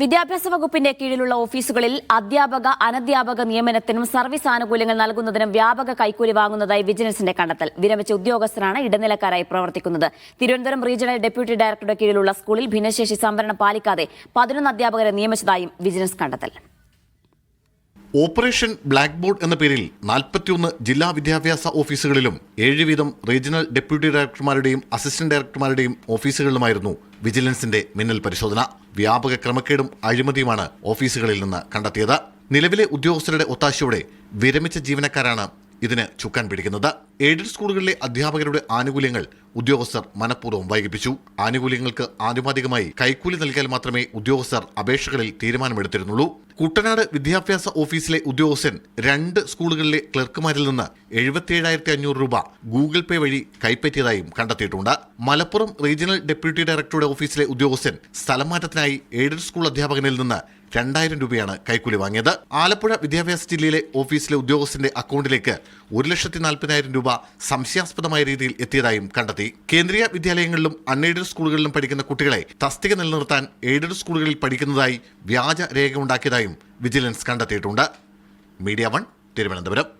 വിദ്യാഭ്യാസ വകുപ്പിന്റെ കീഴിലുള്ള ഓഫീസുകളിൽ അധ്യാപക അനധ്യാപക നിയമനത്തിനും സർവീസ് ആനുകൂല്യങ്ങൾ നൽകുന്നതിനും വ്യാപക കൈക്കൂലി വാങ്ങുന്നതായി വിജിലൻസിന്റെ കണ്ടെത്തൽ. വിരമിച്ച ഉദ്യോഗസ്ഥരാണ് ഇടനിലക്കാരായി പ്രവർത്തിക്കുന്നത്. തിരുവനന്തപുരം റീജിയണൽ ഡെപ്യൂട്ടി ഡയറക്ടറുടെ കീഴിലുള്ള സ്കൂളിൽ ഭിന്നശേഷി സംവരണം പാലിക്കാതെ പതിനൊന്ന് അധ്യാപകരെ നിയമിച്ചതായും വിജിലൻസ് കണ്ടെത്തൽ. ഓപ്പറേഷൻ ബ്ലാക്ക് ബോർഡ് എന്ന പേരിൽ നാൽപ്പത്തിയൊന്ന് ജില്ലാ വിദ്യാഭ്യാസ ഓഫീസുകളിലും ഏഴ് വീതം റീജിയണൽ ഡെപ്യൂട്ടി ഡയറക്ടർമാരുടെയും അസിസ്റ്റന്റ് ഡയറക്ടർമാരുടെയും ഓഫീസുകളിലുമായിരുന്നു വിജിലൻസിന്റെ മിന്നൽ പരിശോധന. വ്യാപക ക്രമക്കേടും അഴിമതിയുമാണ് ഓഫീസുകളിൽ നിന്ന് കണ്ടെത്തിയത്. നിലവിലെ ഉദ്യോഗസ്ഥരുടെ ഒത്താശയോടെ വിരമിച്ച ജീവനക്കാരാണ് ഇതിന് ചുക്കാൻ പിടിക്കുന്നത്. എയ്ഡഡ് സ്കൂളുകളിലെ അധ്യാപകരുടെ ആനുകൂല്യങ്ങൾ ഉദ്യോഗസ്ഥർ മനഃപൂർവം വൈകിപ്പിച്ചു. ആനുകൂല്യങ്ങൾക്ക് ആനുപാതികമായി കൈക്കൂലി നൽകിയാൽ മാത്രമേ ഉദ്യോഗസ്ഥർ അപേക്ഷകളിൽ തീരുമാനമെടുത്തിരുന്നുള്ളൂ. കുട്ടനാട് വിദ്യാഭ്യാസ ഓഫീസിലെ ഉദ്യോഗസ്ഥൻ രണ്ട് സ്കൂളുകളിലെ ക്ലർക്കുമാരിൽ നിന്ന് എഴുപത്തിയേഴായിരത്തി അഞ്ഞൂറ് രൂപ ഗൂഗിൾ പേ വഴി കൈപ്പറ്റിയതായും കണ്ടെത്തിയിട്ടുണ്ട്. മലപ്പുറം റീജിയണൽ ഡെപ്യൂട്ടി ഡയറക്ടറുടെ ഓഫീസിലെ ഉദ്യോഗസ്ഥൻ സ്ഥലം മാറ്റത്തിനായി എയ്ഡഡ് സ്കൂൾ അധ്യാപകനിൽ നിന്ന് രണ്ടായിരം രൂപയാണ് കൈക്കൂലി വാങ്ങിയത്. ആലപ്പുഴ വിദ്യാഭ്യാസ ജില്ലയിലെ ഓഫീസിലെ ഉദ്യോഗസ്ഥന്റെ അക്കൗണ്ടിലേക്ക് ഒരു ലക്ഷത്തി നാൽപ്പതിനായിരം രൂപ സംശയാസ്പദമായ രീതിയിൽ എത്തിയതായും കണ്ടെത്തി. കേന്ദ്രീയ വിദ്യാലയങ്ങളിലും അൺഎയ്ഡഡ് സ്കൂളുകളിലും പഠിക്കുന്ന കുട്ടികളെ തസ്തിക നിലനിർത്താൻ എയ്ഡഡ് സ്കൂളുകളിൽ പഠിക്കുന്നതായി വ്യാജ രേഖ ഉണ്ടാക്കിയതായും വിജിലൻസ് കണ്ടെത്തിയിട്ടുണ്ട്. Media one Thiruvananthapuram.